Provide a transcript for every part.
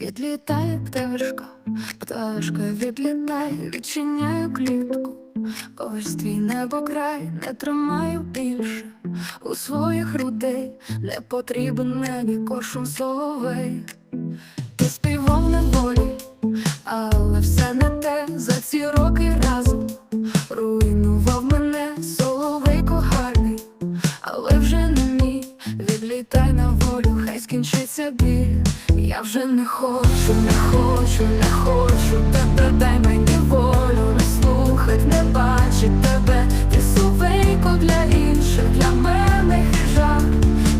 Відлітає пташка, пташка відлітає, відчиняю клітку. Ось твій небо край, не тримаю більше у своїх грудей, не потрібен мені кошум соловей. Ти співав на волі, але все не те за ці роки разом руйнував мене соловейко гарний, але вже не мій. Відлітай на волю, хай скінчиться біль. Я вже не хочу, не хочу, не хочу тебе, дай мені волю, не слухать, не бачить тебе. Ти соловейко для інших, для мене хижак.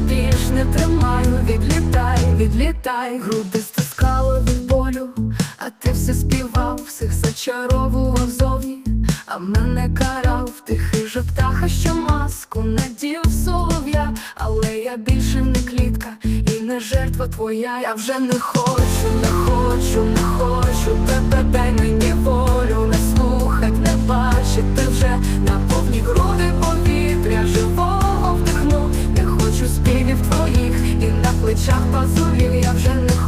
Більш не тримаю, відлітай, відлітай, груди стискало від болю, а ти все співав, всіх зачаровував зовні, а мене карав, ти хижа птаха, що маску надів солов'я, але я більше не клітка не жертва твоя. Я вже не хочу, не хочу, не хочу тебе, дай мені волю, не слухать, не бачить, ти вже на повні груди повітря живого вдихну, не хочу співів твоїх і на плечах пазурів, я вже не хочу.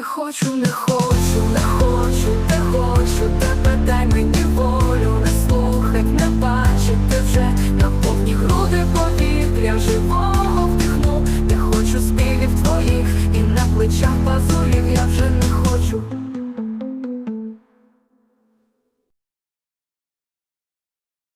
не хочу, не хочу, не хочу, не хочу тебе.